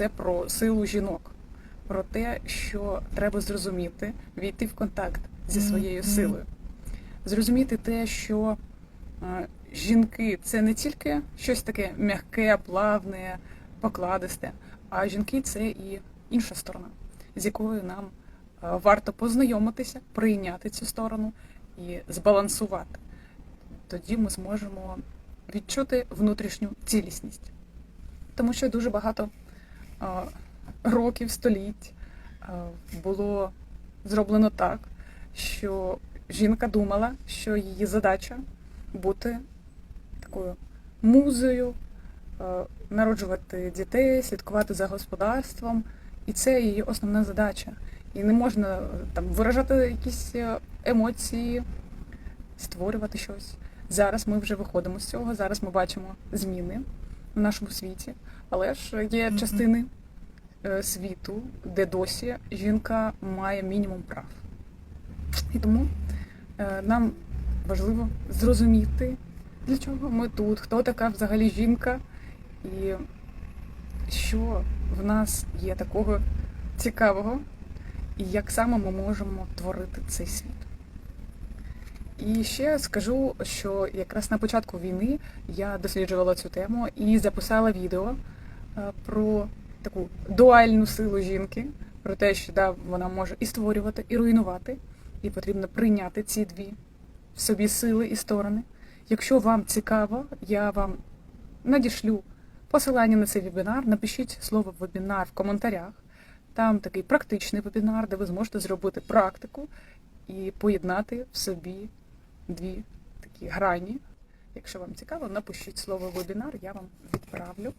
це про силу жінок, про те, що треба зрозуміти, війти в контакт зі своєю силою, зрозуміти те, що е, жінки це не тільки щось таке м'яке, плавне, покладисте, а жінки це і інша сторона, з якою нам е, варто познайомитися, прийняти цю сторону і збалансувати. Тоді ми зможемо відчути внутрішню цілісність. Тому що дуже багато років, століть е, було зроблено так, що жінка думала, що її задача бути такою музою, е, народжувати дітей, слідкувати за господарством. І це її основна задача. І не можна е, там виражати якісь е, емоції, створювати щось. Зараз ми вже виходимо з цього. Зараз ми бачимо зміни в нашому світі, але ж є частини е, світу, де досі жінка має мінімум прав. І тому е, нам важливо зрозуміти, для чого ми тут, хто така взагалі жінка, і що в нас є такого цікавого, і як саме ми можемо творити цей світ. І ще скажу, що якраз на початку війни я досліджувала цю тему і записала відео е, про таку дуальну силу жінки, про те, що да, вона може і створювати, і руйнувати, і потрібно прийняти ці дві в собі сили і сторони. Якщо вам цікаво, я вам надішлю посилання на цей вебінар. Напишіть слово вебінар в коментарях. Там такий практичний вебінар, де ви зможете зробити практику і поєднати в собі дві такі грані. Якщо вам цікаво, напишіть слово вебінар, я вам відправлю.